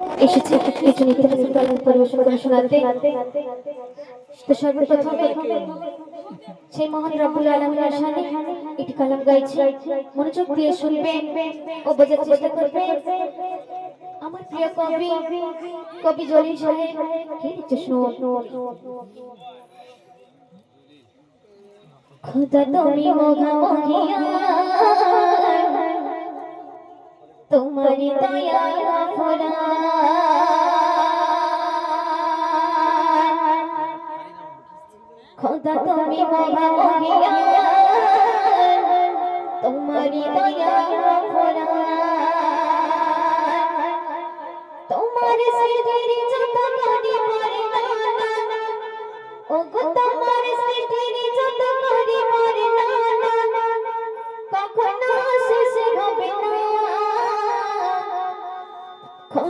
এসেছে কিছু নিত্য নতুন পরিবেশন করে শোনাতে তো সর্বপ্রথমে সেই মহান রব্বুল আলমিনের শানে একটি কালাম গাইছি, মনোযোগ দিয়ে শুনবেন ও বোঝার চেষ্টা করবেন। আমার প্রিয় কবি কবি জলিল সাহেব, কি লিখছে শুনুন খোদা তুমি মোঘা মহিয়া তোমারি দয়া খোদা তুমি তোমার দয়া তোমার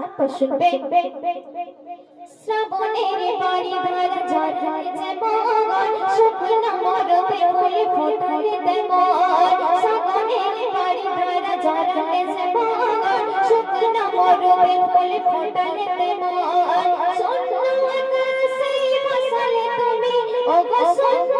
তারপর শুনবে শ্রাবণের বাড়ি ধরা ঝড় যেমন শুকনো মরবে ফুল ফোটালে তেমন শ্রাবণের বাড়ি ধরা ঝড় যেমন শুকনো মরবে ফুল ফোটালে তেমন শূন্য আকাশে বসলে তুমি ও গো শূন্য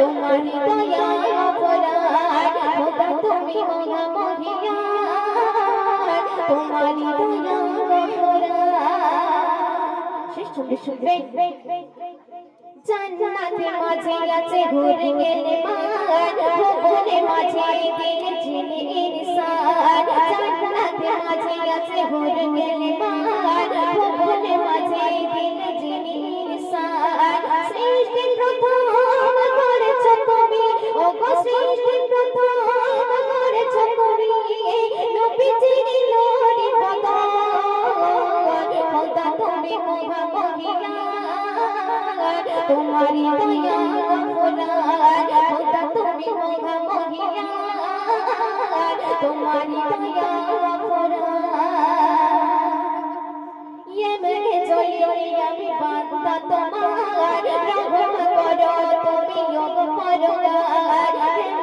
তোমারি দয়া ফোরার খোদা তুমি মোহা মহিলা। তোমারি দয়া শেষ জান্নাতে মাঝে আছে ঘুরে গেলে মার ভুবনে মাঝে দিন ঝিলে ইনসান জান্নাতে মাঝে আছে ঘুরে গেলে মার তোমারি দয়া ফোরার খোদা তুমি মোহা মহিলা তোমারি দয়া ইয়ে চলি আমি বান্দা তোমার রহম করো তুমি যোগ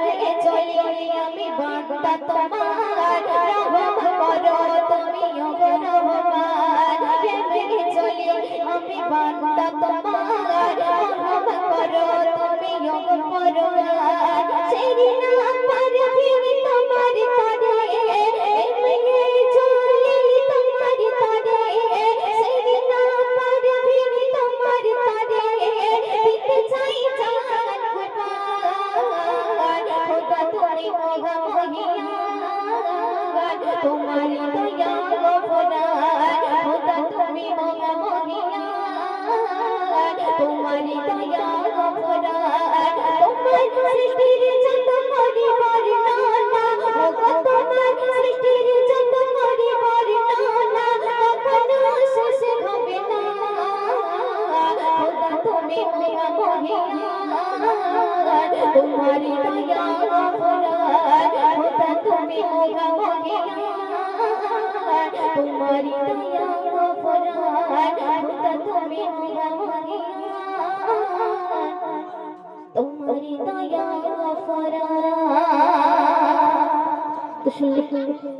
ইয়ে চলি আমি বান্দা তোমার তোমারি দয়া গফরান খোদা তুমি মোগা মহিয়ান তোমারি দয়া গফরান খোদা তুমি মোগা মহিয়ান তোমারি দয়া গফরান তো শুনলে?